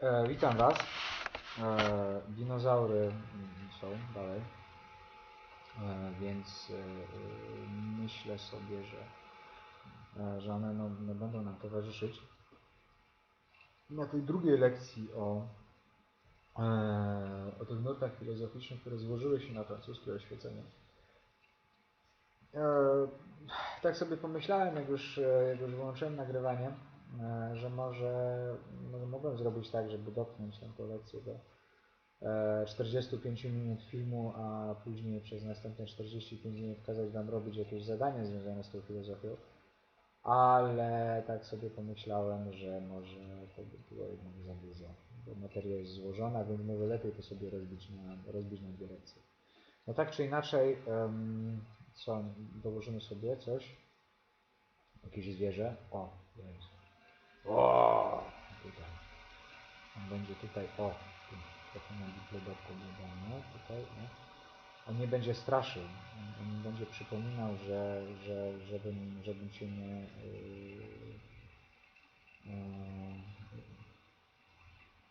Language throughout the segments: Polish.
E, witam Was. E, dinozaury są dalej, e, więc e, myślę sobie, że, e, że one no, no, będą nam towarzyszyć. Na tej drugiej lekcji o, e, o tych nurtach filozoficznych, które złożyły się na francuskie oświecenie. E, tak sobie pomyślałem, jak już, e, jak już wyłączyłem nagrywanie, że może, może mogłem zrobić tak, żeby dotknąć tę lekcję do e, 45 minut filmu, a później przez następne 45 minut kazać Wam robić jakieś zadania związane z tą filozofią. Ale tak sobie pomyślałem, że może to by było jednak za dużo, bo materia jest złożona, więc może lepiej to sobie rozbić na, rozbić na dwie lekcje. No tak czy inaczej, co, dołożymy sobie coś, jakieś zwierzę, o, jest. O. On będzie tutaj, o, trochę na bibliotece dodane, tutaj, nie? On nie będzie straszył, on, on będzie przypominał, że, że żebym, żebym się nie, yy, yy,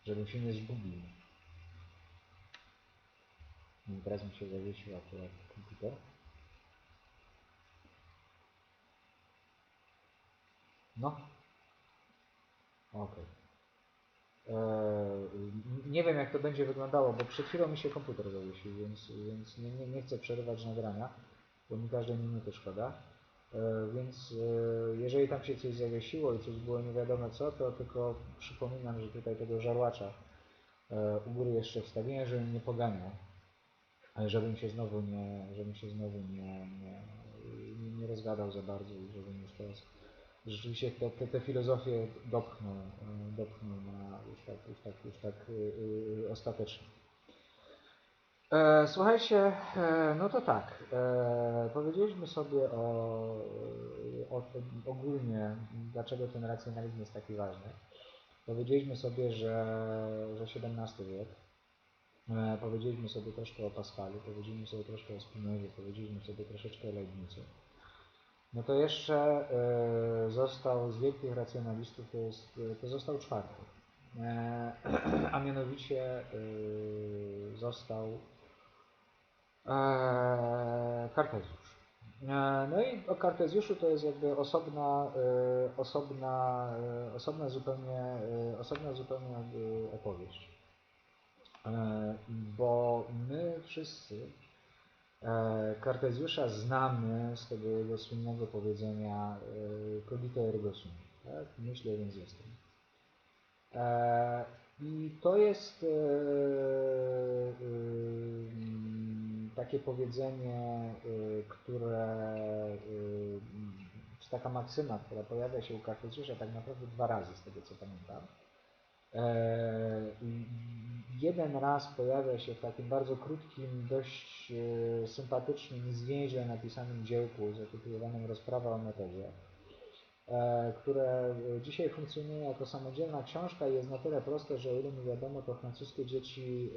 żebym się nie zgubił. I teraz mi się zawiesił akurat komputer. No. Okej. Eee, nie wiem jak to będzie wyglądało, bo przed chwilą mi się komputer zawiesił, więc, więc nie, nie, nie chcę przerywać nagrania, bo mi każdej minuty szkoda. Eee, więc eee, jeżeli tam się coś zawiesiło i coś było nie wiadomo co, to tylko przypominam, że tutaj tego żarłacza u góry jeszcze wstawiłem, żebym nie poganiał. Żebym się znowu nie, żebym się znowu nie, nie, nie rozgadał za bardzo i żebym już teraz rzeczywiście te, te, te filozofie dopchnął, e, dopchnął na już tak, już tak, już tak yy, ostatecznie. E, słuchajcie, e, no to tak, e, powiedzieliśmy sobie o, o, ogólnie, dlaczego ten racjonalizm jest taki ważny. Powiedzieliśmy sobie, że, że XVII wiek, powiedzieliśmy sobie troszkę o Pascalu, powiedzieliśmy sobie troszkę o Spinozie, powiedzieliśmy sobie troszeczkę o Leibnizu. No to jeszcze e, został z wielkich racjonalistów, to, jest, to został czwarty. E, a mianowicie e, został Kartezjusz. No i o Kartezjuszu to jest jakby osobna, osobna, osobna zupełnie, osobna zupełnie opowieść. Bo my wszyscy Kartezjusza znamy z tego jego słynnego powiedzenia e, cogito ergo sum, tak? myślę więc jestem. E, I to jest takie powiedzenie, które, czy taka maksyma, która pojawia się u Kartezjusza tak naprawdę dwa razy z tego co pamiętam. Jeden raz pojawia się w takim bardzo krótkim, dość sympatycznym zwięźle napisanym dziełku zatytułowanym Rozprawa o metodzie, które dzisiaj funkcjonuje jako samodzielna książka i jest na tyle proste, że o ile mi wiadomo, to francuskie dzieci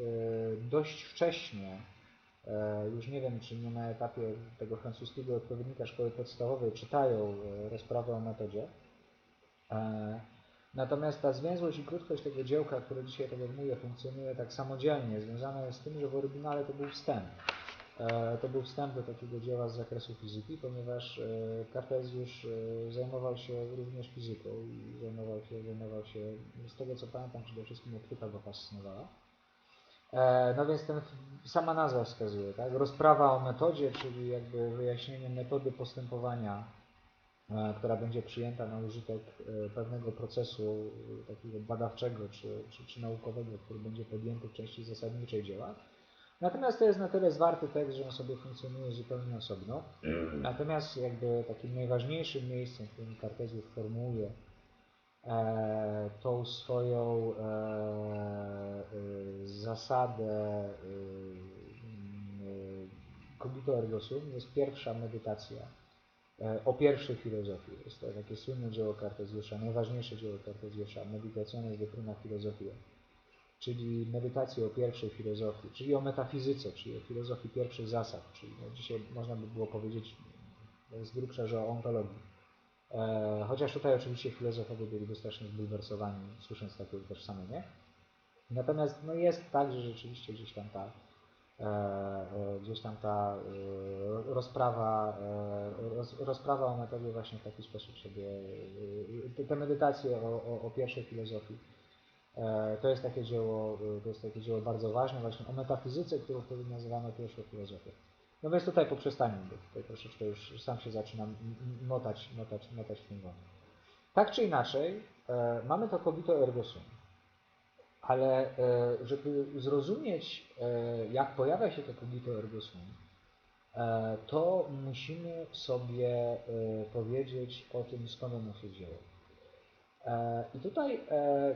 dość wcześnie, już nie wiem, czy nie na etapie tego francuskiego odpowiednika szkoły podstawowej, czytają Rozprawę o metodzie. Natomiast ta zwięzłość i krótkość tego dziełka, które dzisiaj, tak jak mówię, funkcjonuje tak samodzielnie, związana jest z tym, że w oryginale to był wstęp. E, to był wstęp do takiego dzieła z zakresu fizyki, ponieważ e, Kartezjusz e, zajmował się również fizyką i zajmował się, zajmował się, z tego co pamiętam, przede wszystkim optyka go fascynowała. No więc ten, sama nazwa wskazuje, tak? Rozprawa o metodzie, czyli jakby wyjaśnienie metody postępowania która będzie przyjęta na użytek pewnego procesu takiego badawczego czy, czy, czy, naukowego, który będzie podjęty w części zasadniczej dzieła. Natomiast to jest na tyle zwarty tekst, że on sobie funkcjonuje zupełnie osobno. Natomiast jakby takim najważniejszym miejscem, w którym Kartezjusz formułuje e, tą swoją e, e, zasadę e, cogito ergo sum jest pierwsza medytacja o pierwszej filozofii. Jest to takie słynne dzieło Kartezjusza, najważniejsze dzieło Kartezjusza, Meditationes de prima filozofia, czyli medytację o pierwszej filozofii, czyli o metafizyce, czyli o filozofii pierwszych zasad, czyli no dzisiaj można by było powiedzieć z grubsza, że o ontologii. E, chociaż tutaj oczywiście filozofowie byliby strasznie zbulwersowani, słysząc takie utożsamienie. Natomiast no jest tak, że rzeczywiście gdzieś tam ta, e, e, gdzieś tam ta e, rozprawa, e, roz, rozprawa o metodzie właśnie w taki sposób sobie, e, te, medytacje o, o, o pierwszej filozofii, e, to jest takie dzieło, e, to jest takie dzieło bardzo ważne właśnie o metafizyce, którą wtedy nazywano pierwszą filozofią. No więc tutaj poprzestaniu, bo tutaj troszeczkę już sam się zaczynam motać, motać, motać w tym wątku. Tak czy inaczej, e, mamy to kobito ergo sum. Ale e, żeby zrozumieć, e, jak pojawia się to kogito ergo sum, e, to musimy sobie powiedzieć o tym, skąd ono się wzięło. I tutaj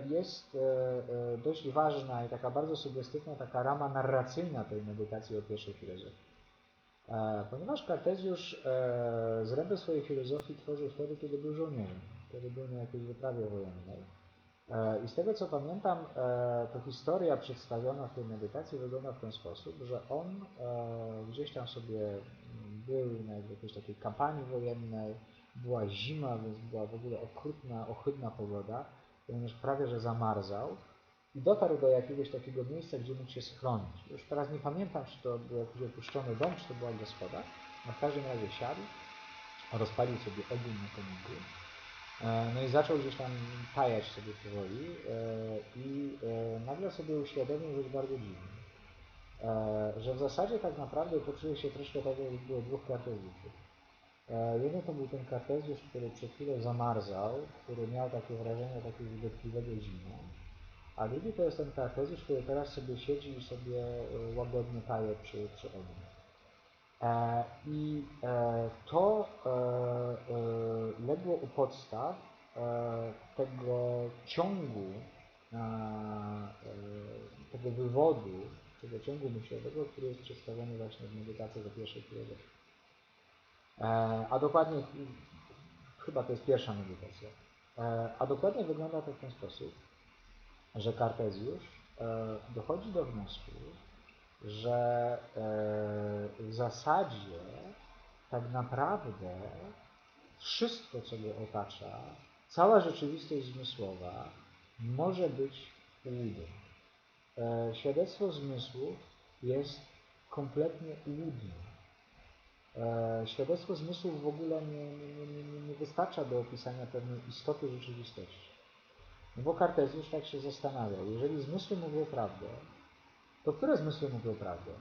jest dość ważna i taka bardzo sugestywna taka rama narracyjna tej medytacji o pierwszej filozofii. Ponieważ Kartezjusz zrębę swojej filozofii tworzył wtedy, kiedy był żołnierzem, kiedy był na jakiejś wyprawie wojennej. E, I z tego co pamiętam, e, to historia przedstawiona w tej medytacji wygląda w ten sposób, że on e, gdzieś tam sobie był na jakiejś takiej kampanii wojennej, była zima, więc była w ogóle okrutna, ohydna pogoda, ponieważ prawie że zamarzał i dotarł do jakiegoś takiego miejsca, gdzie mógł się schronić. Już teraz nie pamiętam, czy to był jakiś opuszczony dom, czy to była gospoda. W każdym razie siadł, rozpalił sobie ogień na kominku. E, No i zaczął gdzieś tam tajać sobie powoli e, i e, nagle sobie uświadomił rzecz bardzo dziwną. Że w zasadzie tak naprawdę poczuje się troszkę tak, jakby było dwóch kartezjuszów. E, Jeden to był ten kartezjusz, który przed chwilą zamarzał, który miał takie wrażenie takiego dotkliwego zimna. A drugi to jest ten kartezjusz, który teraz sobie siedzi i sobie łagodnie taje przy, przy ogniu. E, I e, to e, legło u podstaw tego ciągu, tego wywodu, tego ciągu myślowego, który jest przedstawiony właśnie w medytacji do pierwszej filozofii. A dokładnie, chyba to jest pierwsza medytacja, a dokładnie wygląda to w ten sposób, że Kartezjusz dochodzi do wniosku, że e, w zasadzie tak naprawdę wszystko, co go otacza, cała rzeczywistość zmysłowa może być ułudą. E, Świadectwo zmysłów jest kompletnie ułudne. E, Świadectwo zmysłów w ogóle nie, nie, nie, nie- wystarcza do opisania pewnej istoty rzeczywistości. No bo Kartezjusz tak się zastanawiał. Jeżeli zmysły mówią prawdę, to które zmysły mówią prawdę?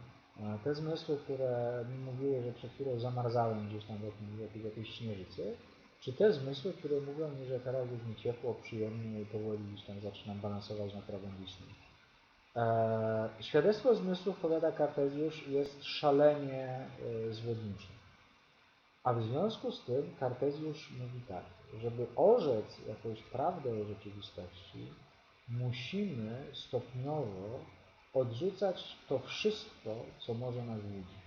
Te zmysły, które mi mówiły, że przed chwilą zamarzałem gdzieś tam w jakiejś, śnieżycy, czy te zmysły, które mówią mi, że teraz jest mi ciepło, przyjemnie i powoli gdzieś tam zaczynam balansować na prawą wiśnię? E, świadectwo zmysłów, powiada Kartezjusz, jest szalenie e, zwodnicze. A w związku z tym Kartezjusz mówi tak, żeby orzec jakąś prawdę o rzeczywistości, musimy stopniowo odrzucać to wszystko, co może nas łudzić.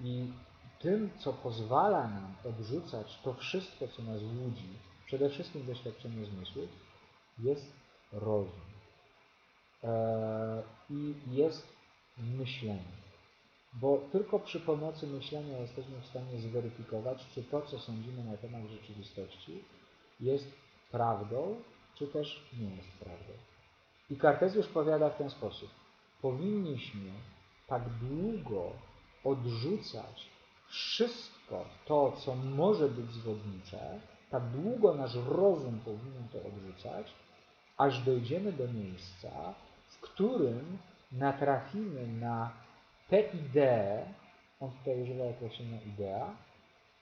I tym, co pozwala nam odrzucać to wszystko, co nas łudzi, przede wszystkim doświadczenie zmysłów, jest rozum. Eee, I jest myślenie. Bo tylko przy pomocy myślenia jesteśmy w stanie zweryfikować, czy to, co sądzimy na temat rzeczywistości, jest prawdą, czy też nie jest prawdą. I Kartezjusz powiada w ten sposób. Powinniśmy tak długo odrzucać wszystko to, co może być zwodnicze, tak długo nasz rozum powinien to odrzucać, aż dojdziemy do miejsca, w którym natrafimy na te idee, on tutaj używa określenia idea,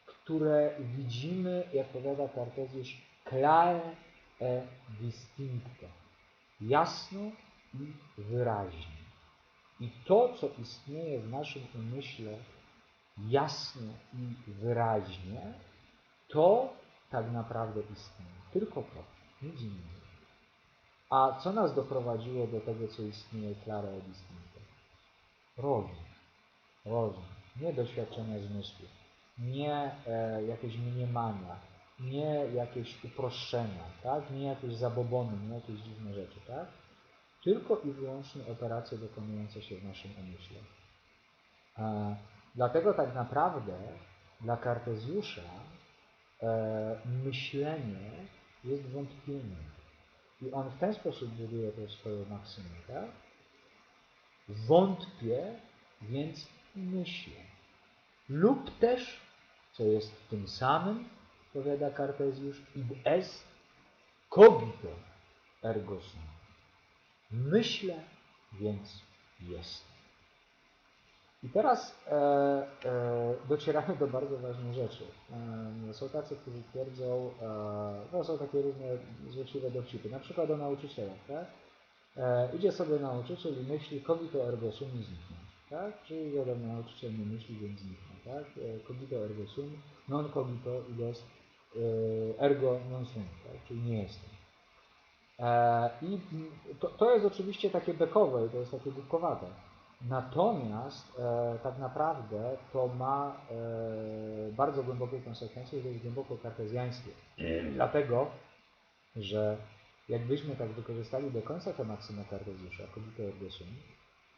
które widzimy, jak powiada Kartezjusz, clare e distincte, jasno i wyraźnie. I to, co istnieje w naszym umyśle jasno i wyraźnie, to tak naprawdę istnieje. Tylko to, nic innego. A co nas doprowadziło do tego, co istnieje clare e distincte? Rozum. Rozum. Nie doświadczenia zmysłów. Nie e, jakieś mniemania. Nie jakieś uproszczenia, tak? Nie jakieś zabobony, nie jakieś dziwne rzeczy, tak? Tylko i wyłącznie operacje dokonujące się w naszym umyśle. E, dlatego tak naprawdę dla Kartezjusza e, myślenie jest wątpieniem. I on w ten sposób buduje te swoje maksymy, tak? Wątpię, więc myślę. Lub też, co jest tym samym, powiada Kartezjusz, id est cogito ergo sum. Myślę, więc jest. I teraz e, e, docieramy do bardzo ważnej rzeczy. E, są tacy, którzy twierdzą, e, no są takie różne złośliwe dowcipy, na przykład o nauczycielach, tak? E, idzie sobie nauczyciel i myśli cogito ergo sum i zniknie, tak? Czyli wiadomo, nauczyciel nie myśli, więc zniknie, tak? E, ergo sum, non cogito id est e, ergo non sum, tak? Czyli nie jestem. E, I to, to jest oczywiście takie bekowe to jest takie głupkowate. Natomiast e, tak naprawdę to ma e, bardzo głębokie konsekwencje to jest głęboko kartezjańskie. Dlatego, że jakbyśmy tak wykorzystali do końca tę maksymę Kartezjusza, sum,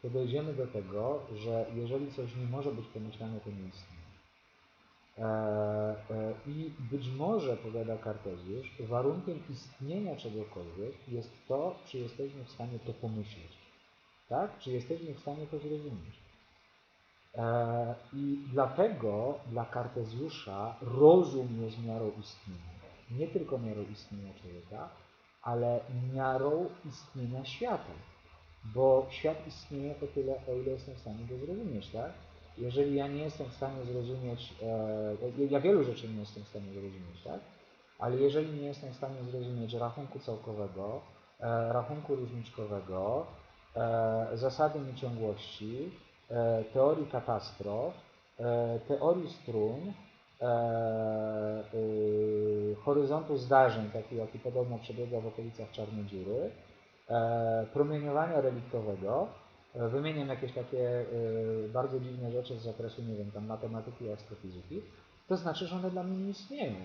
to dojdziemy do tego, że jeżeli coś nie może być pomyślane, to nie istnieje. E, e, I być może, powiada Kartezjusz, warunkiem istnienia czegokolwiek jest to, czy jesteśmy w stanie to pomyśleć. Tak? Czy jesteśmy w stanie to zrozumieć. E, I dlatego dla Kartezjusza rozum jest miarą istnienia. Nie tylko miarą istnienia człowieka, ale miarą istnienia świata. Bo świat istnieje o tyle, o ile jestem w stanie go zrozumieć, tak? Jeżeli ja nie jestem w stanie zrozumieć, e, ja wielu rzeczy nie jestem w stanie zrozumieć, tak? Ale jeżeli nie jestem w stanie zrozumieć rachunku całkowego, e, rachunku różniczkowego, e, zasady nieciągłości, teorii katastrof, teorii strun, horyzontu zdarzeń, taki jaki podobno przebiega w okolicach czarnej dziury, promieniowania reliktowego, wymieniam jakieś takie e, bardzo dziwne rzeczy z zakresu, nie wiem, tam matematyki i astrofizyki, to znaczy, że one dla mnie nie istnieją.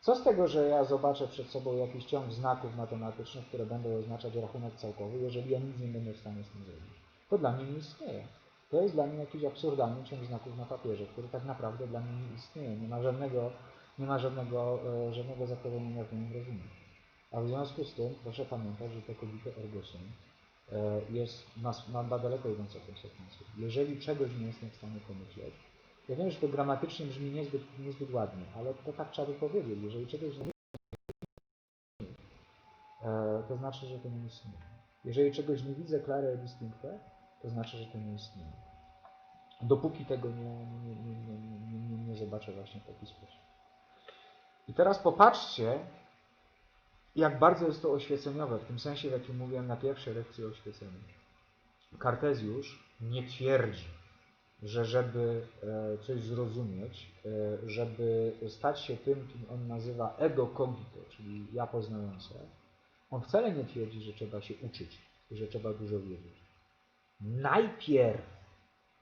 Co z tego, że ja zobaczę przed sobą jakiś ciąg znaków matematycznych, które będą oznaczać rachunek całkowy, jeżeli ja nic nie będę w stanie z tym zrobić? To dla mnie nie istnieje. To jest dla mnie jakiś absurdalny ciąg znaków na papierze, który tak naprawdę dla mnie nie istnieje. Nie ma żadnego, nie ma żadnego, e, żadnego zakorzenienia w moim rozumieniu. A w związku z tym proszę pamiętać, że to cogito ergo jest, ma, ma daleko idące konsekwencje. Jeżeli czegoś nie jestem w stanie pomyśleć, ja wiem, że to gramatycznie brzmi niezbyt, niezbyt ładnie, ale to tak trzeba by powiedzieć. Jeżeli czegoś nie e, to znaczy, że to nie istnieje. Jeżeli czegoś nie widzę clare et distincte, to znaczy, że to nie istnieje. Dopóki tego nie, nie, nie, nie, nie zobaczę właśnie w taki sposób. I teraz popatrzcie, jak bardzo jest to oświeceniowe, w tym sensie, w jakim mówiłem na pierwszej lekcji o oświeceniu. Kartezjusz nie twierdzi, że żeby e, coś zrozumieć, e, żeby stać się tym, kim on nazywa ego cogito, czyli ja poznające, on wcale nie twierdzi, że trzeba się uczyć i że trzeba dużo wiedzieć. Najpierw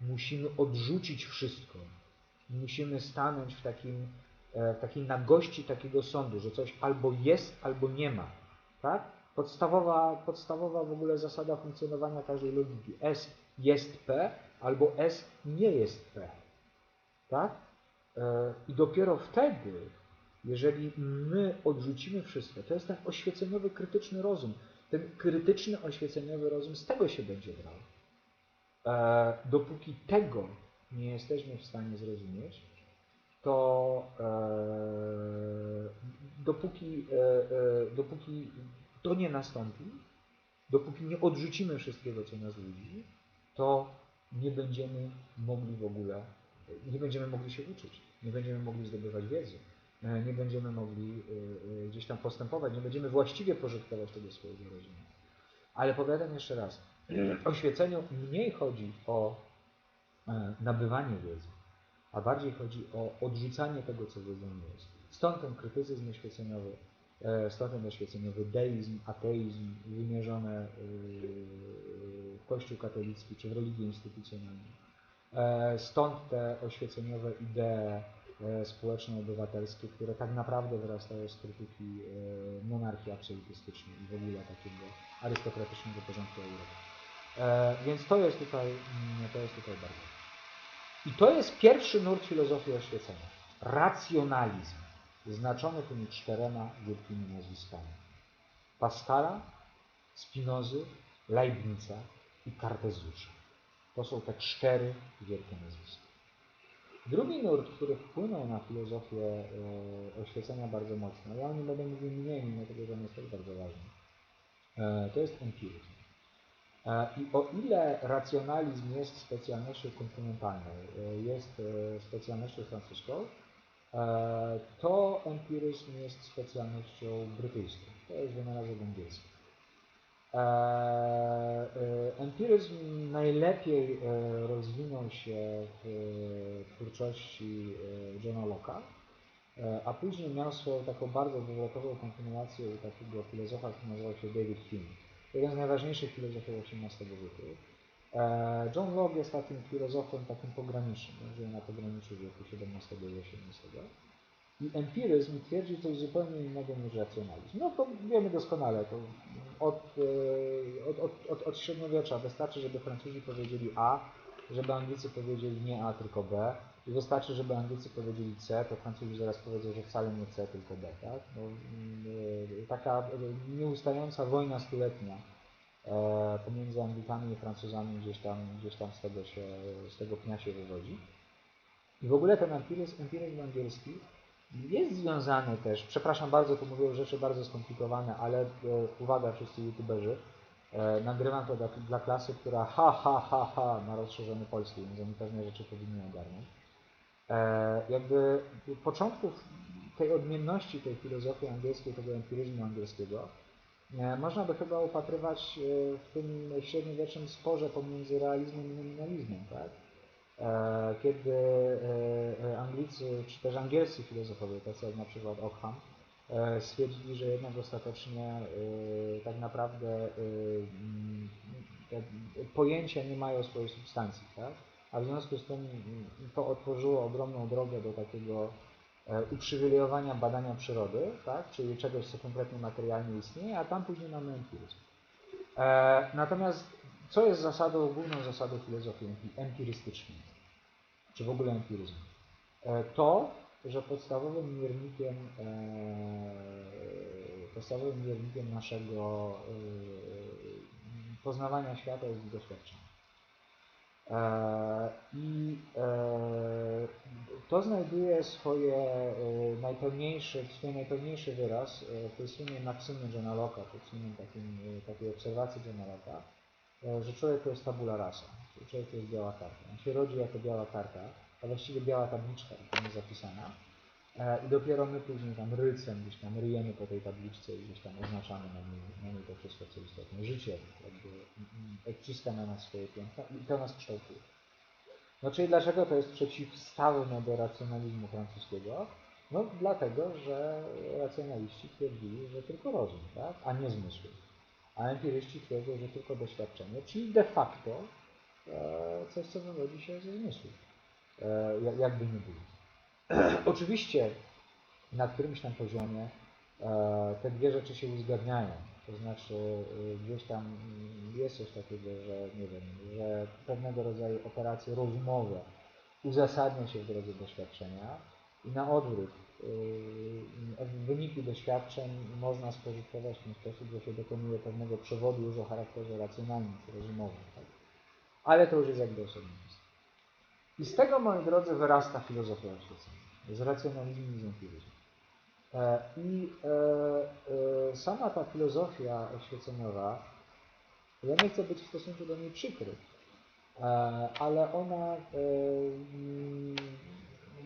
musimy odrzucić wszystko. Musimy stanąć w, takim, takiej nagości takiego sądu, że coś albo jest, albo nie ma. Tak? Podstawowa, podstawowa w ogóle zasada funkcjonowania każdej logiki. S jest P, albo S nie jest P. Tak? E, I dopiero wtedy, jeżeli my odrzucimy wszystko, to jest ten oświeceniowy, krytyczny rozum. Ten krytyczny, oświeceniowy rozum z tego się będzie brał. E, dopóki tego nie jesteśmy w stanie zrozumieć, to e, dopóki, e, e, dopóki to nie nastąpi, dopóki nie odrzucimy wszystkiego, co nas ludzi, to nie będziemy mogli w ogóle, nie będziemy mogli się uczyć, nie będziemy mogli zdobywać wiedzy, nie będziemy mogli gdzieś tam postępować, nie będziemy właściwie pożytkować tego swojego rozumu. Ale powiadam jeszcze raz, oświeceniu mniej chodzi o nabywanie wiedzy, a bardziej chodzi o odrzucanie tego, co wiedzą nie jest. Stąd ten krytycyzm oświeceniowy, e, stąd ten oświeceniowy deizm, ateizm wymierzone w Kościół katolicki czy w religię instytucjonalną. E, Stąd te oświeceniowe idee e, społeczno-obywatelskie, które tak naprawdę wyrastają z krytyki monarchii absolutystycznej i w ogóle takiego arystokratycznego porządku Europy. Więc to jest tutaj, mm, to jest tutaj bardzo. I to jest pierwszy nurt filozofii oświecenia. Racjonalizm, znaczony tymi czterema wielkimi nazwiskami. Pascala, Spinozy, Leibniza i Kartezjusza. To są te cztery wielkie nazwiska. Drugi nurt, który wpłynął na filozofię e, oświecenia bardzo mocno, ja o nim będę mówił mniej, mimo że on jest też bardzo ważny, e, to jest empiryzm. E, I o ile racjonalizm jest specjalnością kontynentalną, e, jest e, specjalnością francuską, to empiryzm jest specjalnością brytyjską. To jest wynalazek angielski. Empiryzm najlepiej rozwinął się w twórczości Johna Locke'a, a później miał swoją taką bardzo wywrotową kontynuację u takiego filozofa, który nazywał się David Hume. Jeden z najważniejszych filozofów XVIII wieku. E, John Locke jest takim filozofem takim pogranicznym, żyje na pograniczu wieku XVII i XVIII. I empiryzm twierdzi coś zupełnie innego niż racjonalizm. No to wiemy doskonale, to od, e, od, od, od, od średniowiecza wystarczy, żeby Francuzi powiedzieli A, żeby Anglicy powiedzieli nie A, tylko B. I wystarczy, żeby Anglicy powiedzieli C, to Francuzi zaraz powiedzą, że wcale nie C, tylko B. Tak? No, e, taka nieustająca wojna stuletnia e, pomiędzy Anglikami i Francuzami gdzieś tam, gdzieś tam z, tego się, z tego pnia się wywodzi. I w ogóle ten empiryzm, angielski jest związany też, przepraszam bardzo, tu mówię rzeczy bardzo skomplikowane, ale e, uwaga wszyscy youtuberzy, e, nagrywam to dla, dla klasy, która ha, ha, ha, ha ma rozszerzony polski, więc oni pewne rzeczy powinni ogarnąć. E, jakby początków tej odmienności tej filozofii angielskiej, tego empiryzmu angielskiego, e, można by chyba upatrywać e, w tym średniowiecznym sporze pomiędzy realizmem i nominalizmem, tak? Kiedy Anglicy, czy też angielscy filozofowie, tacy jak na przykład Ockham, stwierdzili, że jednak ostatecznie tak naprawdę pojęcia nie mają swojej substancji, tak? A w związku z tym mm, to otworzyło ogromną drogę do takiego e, uprzywilejowania badania przyrody, tak? czyli czegoś, co konkretnie materialnie istnieje, a tam później mamy empiryzm. E, Natomiast co jest zasadą, główną zasadą filozofii empi- empirystycznej, czy w ogóle empiryzmu? E, To, że podstawowym miernikiem, podstawowym miernikiem naszego poznawania świata jest doświadczenie. E, I e, to znajduje swoje e, najpełniejszy, swój najpełniejszy wyraz w słynnej maksymie Johna Locke'a, w słynnej takim, takiej obserwacji Johna że człowiek to jest tabula rasa, czyli człowiek to jest biała karta. On się rodzi jako biała karta, a właściwie biała tabliczka, tam jest zapisana. E, I dopiero my później tam rylcem gdzieś tam ryjemy po tej tabliczce i gdzieś tam oznaczamy na niej, na niej to wszystko, co istotne. Życie jakby mm, odciska na nas swoje piętna i to nas kształtuje. No czyli dlaczego to jest przeciwstawne do racjonalizmu francuskiego? No dlatego, że racjonaliści twierdzili, że tylko rozum, tak? a nie zmysły. A empiryści twierdzą, że tylko doświadczenie, czyli de facto e, coś, co wywodzi się ze zmysłów, e, jak- jakby nie było. Oczywiście na którymś tam poziomie e, te dwie rzeczy się uzgadniają. To znaczy e, gdzieś tam jest coś takiego, że nie wiem, że pewnego rodzaju operacje rozumowe uzasadnia się w drodze doświadczenia i na odwrót e, wyniki doświadczeń można spożytkować w ten sposób, że się dokonuje pewnego przewodu już o charakterze racjonalnym rozumowym. Tak? Ale to już jest jakby kwestia. I z tego, moi drodzy, wyrasta filozofia oświecenia. Z racjonalizmu i z empiryzmu. E, I e, e, sama ta filozofia oświeceniowa, ja nie chcę być w stosunku do niej przykry, ale ona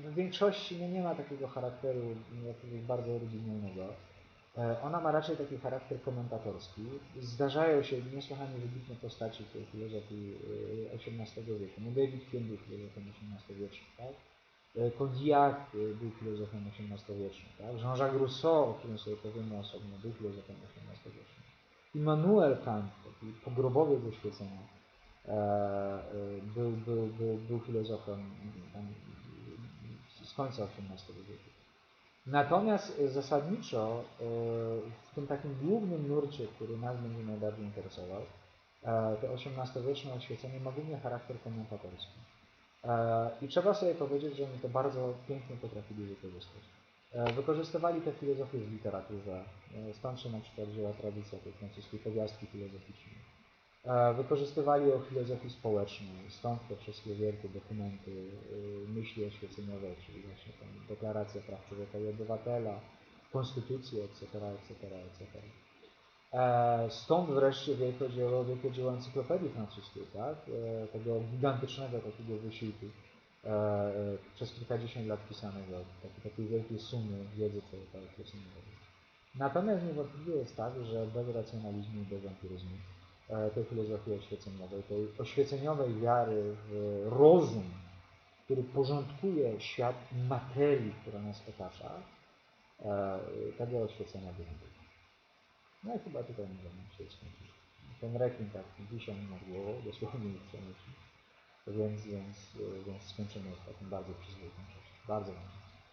w większości no, nie ma takiego charakteru jakiegoś bardzo oryginalnego. E, Ona ma raczej taki charakter komentatorski. Zdarzają się niesłychanie wybitne postaci filozofii XVIII wieku. No David Hume był filozofem XVIII-wiecznym, tak? E, e, był filozofem XVIII-wiecznym, tak? Jean-Jacques Rousseau, o którym sobie powiemy osobno, był filozofem XVIII-wiecznym. Immanuel Kant, taki pogrobowiec oświecenia, e, był, był, był, był filozofem z końca XVIII wieku. Natomiast e, zasadniczo e, w tym takim głównym nurcie, który nas będzie najbardziej interesował, e, to XVIII-wieczne oświecenie ma głównie charakter komentatorski. I trzeba sobie powiedzieć, że oni to bardzo pięknie potrafili wykorzystać. Wykorzystywali tę filozofię w literaturze, stąd się na przykład wzięła tradycja tej francuskiej powiastki filozoficznej. E, Wykorzystywali ją w filozofii społecznej, stąd te wszystkie wielkie dokumenty y, myśli oświeceniowej, czyli właśnie tam Deklaracja Praw Człowieka i Obywatela, Konstytucje, etc., etc., etc. Stąd wreszcie wielkie dzieło, wielkie dzieło encyklopedii francuskiej, tak? E, tego gigantycznego takiego wysiłku, e, przez kilkadziesiąt lat pisanego, takiej, takiej wielkiej sumy wiedzy człowieka oświeceniowej. Natomiast niewątpliwie jest tak, że bez racjonalizmu i bez empiryzmu tej filozofii oświeceniowej, tej oświeceniowej wiary w rozum, który porządkuje świat materii, która nas otacza, e, tego oświecenia nie było. No i chyba tutaj możemy się skończyć. Ten rekin tak mi nad głową, dosłownie ich przenosi. Więc, więc, więc skończymy w takim bardzo przyzwoitym czasie. Bardzo Wam.